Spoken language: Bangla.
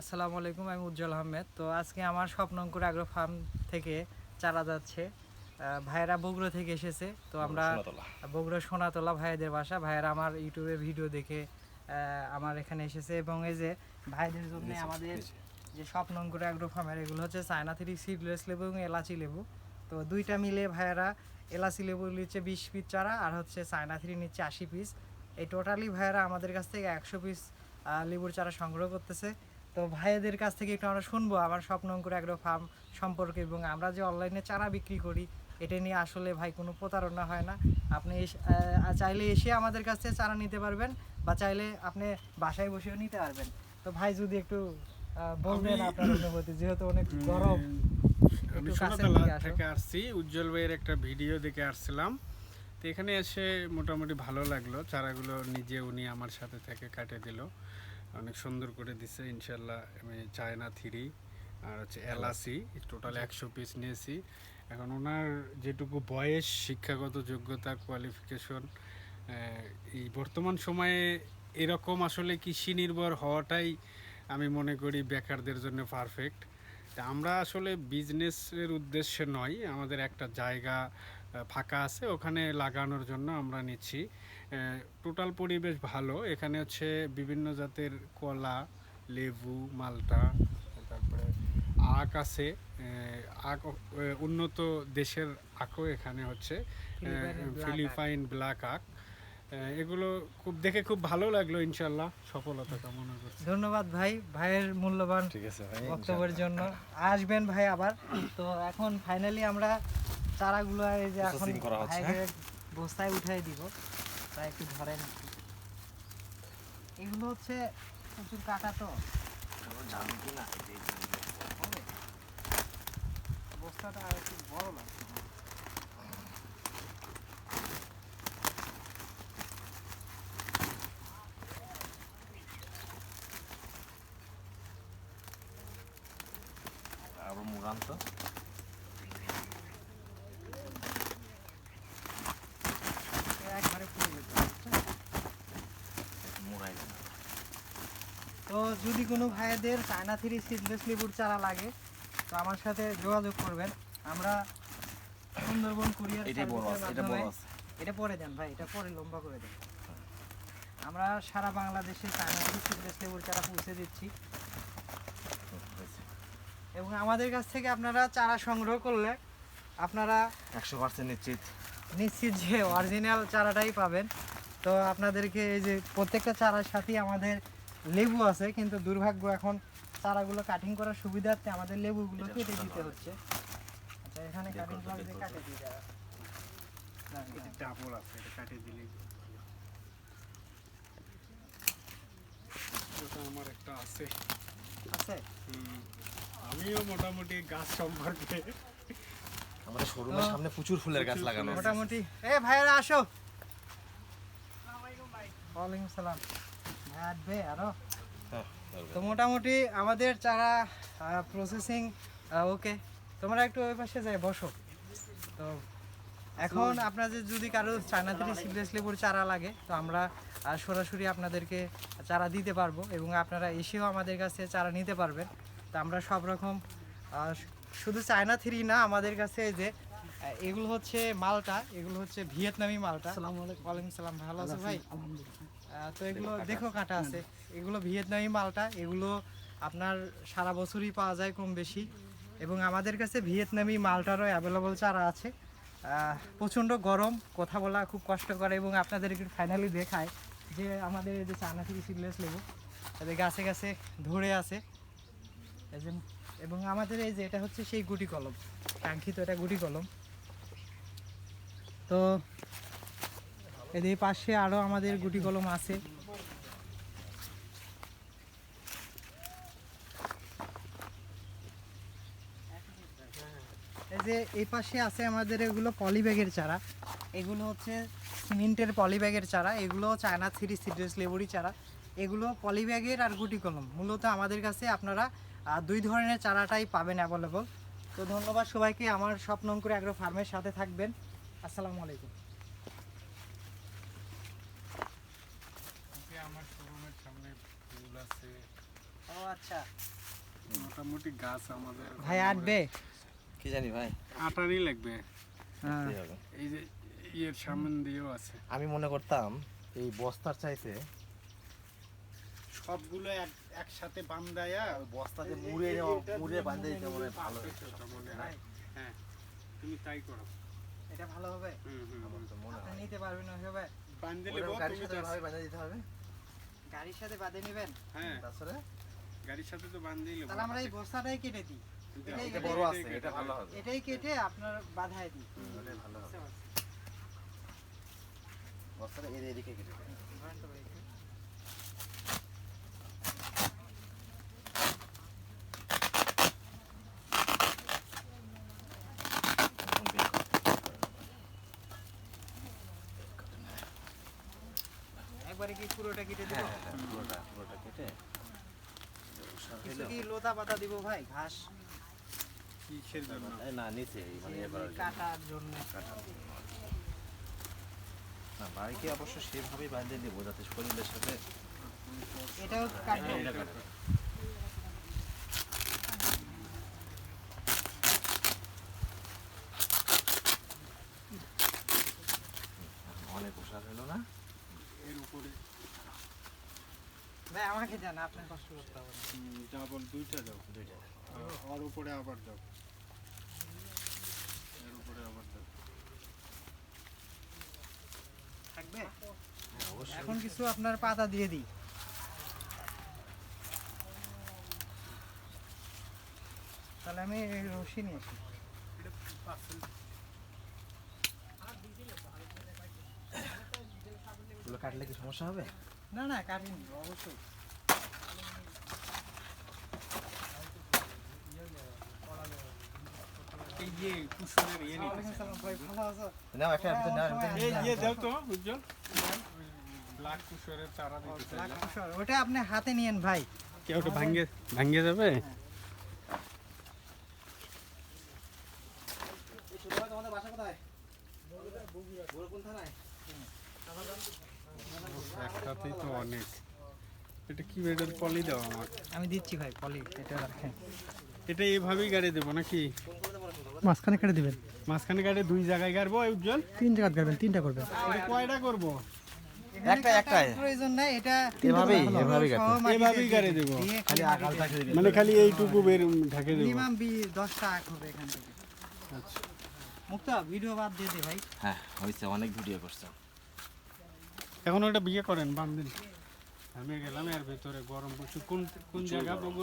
আসসালামু আলাইকুম আমি উজ্জ্বল আহমেদ। তো আজকে আমার স্বপ্নঙ্কুর আগ্রো ফার্ম থেকে চারা যাচ্ছে। ভাইয়েরা বগুড়া থেকে এসেছে। তো আমরা বগুড়া সোনাতলা ভাইদের বাসা। ভাইয়েরা আমার ইউটিউবে ভিডিও দেখে আমার এখানে এসেছে। এবং এই যে ভাইদের জন্য আমাদের যে স্বপ্নঙ্কুর আগ্রো ফার্মের এগুলো হচ্ছে চায়না থ্রি সিডলেস লেবু এবং এলাচি লেবু। তো দুইটা মিলে ভাইয়েরা এলাচি লেবু নিচ্ছে বিশ পিস চারা আর হচ্ছে চায়না থ্রি নিচ্ছে আশি পিস। এই টোটালি ভাইয়েরা আমাদের কাছ থেকে একশো পিস লেবুর চারা সংগ্রহ করতেছে। তো ভাইদের কাছ থেকে একটু আমরা শুনব আমার স্বপ্নঙ্কুর অ্যাগ্রো ফার্ম সম্পর্কে এবং আমরা যে অনলাইনে চারা বিক্রি করি এটা নিয়ে আসলে ভাই কোনো প্রতারণা হয় না। আপনি চাইলে এসে আমাদের কাছ থেকে চারা নিতে পারবেন বা চাইলে আপনি বাসায় বসেও নিতে পারবেন। তো ভাই যদি একটু বলবেন আপনার অনুভূতি যেহেতু অনেক গরম। আমি সোনাতলা থেকে আসছি উজ্জ্বল ভাইয়ের একটা ভিডিও দেখে আসছিলাম। তো এখানে এসে মোটামুটি ভালো লাগল চারাগুলো নিজে উনি আমার সাথে থেকে কাটে দিল। অনেক সুন্দর করে দিছে ইনশাল্লাহ আমি চায়না থ্রি আর হচ্ছে এলাসি টোটাল একশো পিস নিয়েছি। এখন ওনার যেটুকু বয়স শিক্ষাগত যোগ্যতা কোয়ালিফিকেশন এই বর্তমান সময়ে এরকম আসলে কৃষি নির্ভর হওয়াটাই আমি মনে করি বেকারদের জন্য পারফেক্ট তা আমরা আসলে বিজনেসের উদ্দেশ্যে নয় আমাদের একটা জায়গা ফাঁকা আছে ওখানে লাগানোর জন্য আমরা নিচ্ছি। টোটাল পরিবেশ ভালো এখানে হচ্ছে বিভিন্ন জাতের কলা লেবু মালটা তারপরে আখ আছে আখ উন্নত দেশের আখও এখানে হচ্ছে ফিলিপাইন ব্ল্যাক আখ। এগুলো খুব দেখে খুব ভালো লাগল ইনশাল্লাহ সফলতা কামনা করছি। ধন্যবাদ ভাই ভাইয়ের মূল্যবান ঠিক আছে ভাই বক্তব্যের জন্য। আসবেন ভাই আবার। তো এখন ফাইনালি আমরা চারাগুলো এই যে এখন করা হচ্ছে, বস্তায় উঠাই দিব তাই একটু ধরেন এগুলো হচ্ছে প্রচুর কাটা তো। জানি কি না? বস্তাটা আর একটু বড় লাগছে আরও মুরান তো একবারে পুরো যেতে হবে, বুঝছেন? মুরাই দেন তো যদি কোনো ভাইদের চায়না থ্রি সিডলেস লেবুর চারা লাগে তো আমার সাথে যোগাযোগ করবেন। আমরা সুন্দরবন কুরিয়ার এটাই বড় আছে এটা বড় আছে। এটা পরে দেন ভাই এটা পরে লম্বা করে দেন। আমরা সারা বাংলাদেশে চায়না থ্রি সিডলেস লেবুর চারা পৌঁছে দিচ্ছি। এবং আমাদের কাছ থেকে আপনারা চারা সংগ্রহ করলে আপনারা একশো পার্সেন্ট নিশ্চিত। নিশ্চিত যে অরিজিনাল চারাটাই পাবেন। তো আপনাদেরকে এই যে প্রত্যেকটা চারার সাথেই আমাদের লেবু আছে কিন্তু দুর্ভাগ্য এখন চারাগুলো কাটিং করার সুবিধার্থে আমাদের লেবুগুলো কেটে দিতে হচ্ছে। আচ্ছা এখানে কাটিং প্লাগ দিয়ে কাটে দিয়ে দেওয়া। না, না, ডাবল আছে এটা কাটিয়ে দিলেই আমার একটা আছে। আছে? আমিও মোটামুটি গাছ সম্পর্কে আমাদের শোরুমের সামনে প্রচুর ফুলের গাছ লাগানো মোটামুটি। এ ভাইয়েরা আসো। ওয়ালাইকুম সালাম ভাই আসবে হ্যাঁ, তো মোটামুটি আমাদের চারা প্রসেসিং ওকে তোমরা একটু ওই পাশে যাই বসো। তো এখন আপনাদের যদি কারও চায়না থেকে সিরিয়াস লেবুর চারা লাগে তো আমরা সরাসরি আপনাদেরকে চারা দিতে পারব এবং আপনারা এসেও আমাদের কাছে চারা নিতে পারবেন। তো আমরা সব রকম শুধু চায়না থ্রি না আমাদের কাছে যে এগুলো হচ্ছে মালটা এগুলো হচ্ছে ভিয়েতনামি মালটা। ওয়ালাইকুম সালাম ভালো আছো ভাই? তো এগুলো দেখো কাটা আছে। এগুলো ভিয়েতনামি মালটা এগুলো আপনার সারা বছরই পাওয়া যায় কম বেশি। এবং আমাদের কাছে ভিয়েতনামি মালটারও অ্যাভেলেবল চারা আছে। প্রচণ্ড গরম কথা বলা খুব কষ্ট করে এবং আপনাদেরকে ফাইনালি দেখায় যে আমাদের এই যে চানা থেকে সিডলেস লেবু এদের গাছে গাছে ধরে আছে। এবং আমাদের এই যে এটা হচ্ছে সেই গুটি কলম কাঙ্ক্ষিত এটা গুটি কলম। তো এদের পাশে আরও আমাদের গুটি কলম আছে। এই যে এই পাশে আছে আমাদের এগুলো পলি ব্যাগের চারা। এগুলো হচ্ছে সিমেন্টের পলি ব্যাগের চারা, এগুলো চায়না থ্রি সিড্রেস লেবুরি চারা। এগুলো পলি ব্যাগের আর গুটি কলম, মূলত আমাদের কাছে আপনারা দুই ধরনের চারাটাই পাবেন অ্যাভেলেবল তো ধন্যবাদ সবাইকে, আমার স্বপ্নঙ্কুর অ্যাগ্রো ফার্মের সাথে থাকবেন। আসসালামু আলাইকুম আমার শোরুমের সামনে ফুল আছে ও আচ্ছা। মোটামুটি গাছ আমাদের ভাই আটবে? কি জানি ভাই। আটারই লাগবে। হ্যাঁ। এই যে ইয়ের সামনে দিয়েও আছে। আমি মনে করতাম এই বস্তার চাইতে সবগুলো একসাথে বান্ধায়া বস্তাকে মুড়ে মুড়ে বাঁধে দিতে মনে ভালো হয়। হ্যাঁ তুমি তাই করো। এটা ভালো হবে? নিতে পারবেন ওইভাবে। বান্ধে দিতে হবে? গাড়ির সাথে বাঁধে নেবেন? হ্যাঁ। তাছাড়া? গাড়ির সাথে তো তাহলে আমরা এই বস্তাটাই কেটে দিই। এটা বড় আছে এটা ভালো হবে। এটাই কেটে আপনার বাধায় দিই। ভালো হবে। বস্তাটা এর এদিকে কেটে। একবারে কি পুরোটা কেটে দিব? হ্যাঁ হ্যাঁ পুরোটা পুরোটা কেটে কিছু। কি লতা পাতা দিব ভাই? ঘাস? কিসের জন্য না নিচে মানে এবার কাটার জন্য। না বাইকে অবশ্য সেভাবেই বাঁধে দেবো যাতে শরীরের সাথে এটাও কাটবো এটা কাটে। অনেক ওষার হলো না এর উপরে ভাই আমাকে জানা আপনার কষ্ট করতে হবে না। ডাবল দুইটা দাও। দুইটা। আর ওর উপরে আবার দাও। এর উপরে আবার দাও। থাকবে? হ্যাঁ, অবশ্যই। এখন কিছু আপনার পাতা দিয়ে দিই। তাহলে আমি এই রশি নিয়ে আসি। এগুলো কাটলে কি সমস্যা হবে? না না কাটিনি অবশ্যই। ইয়ে? নাও একটা ভিতরে নাও এই ইয়ে দাও তো উজ্জ্বল। ব্ল্যাক কুসুমের চারা দিতে ব্ল্যাক চাইলাম ওটা আপনি হাতে নিয়েন ভাই। কে ওটা ভাঙ্গে ভাঙ্গে যাবে? এই তোমাদের বাসা কোথায়? কোন থানায়? একটাতেই তো অনেক। এটা কি এটা পলি দাও আমার আমি দিচ্ছি ভাই পলি এটা রাখেন। এটা এইভাবেই গাড়ি দেবো নাকি? মাঝখানে কেটে দিবেন। মাঝখানে গাড়ি দুই জায়গায় গাড়বো এই উজ্জ্বল? তিন জায়গা করবেন তিনটা করবেন। কয়টা করব? একটা, একটাই। প্রয়োজন নাই এটা এভাবেই, এভাবেই কাটতে হবে। এভাবেই দেবো। খালি আকাল থাকে দিবি। মানে খালি এইটুকু বের ঢাকে দেবো। মিনিমাম আখ হবে এখান থেকে। আচ্ছা। মুক্তা ভিডিও বাদ দিয়ে দে ভাই। হ্যাঁ হয়েছে অনেক ভিডিও করছে। এখন ওটা বিয়ে করেন বান্ধেন আমি গেলাম এর ভিতরে গরম প্রচুর কোন কোন জায়গা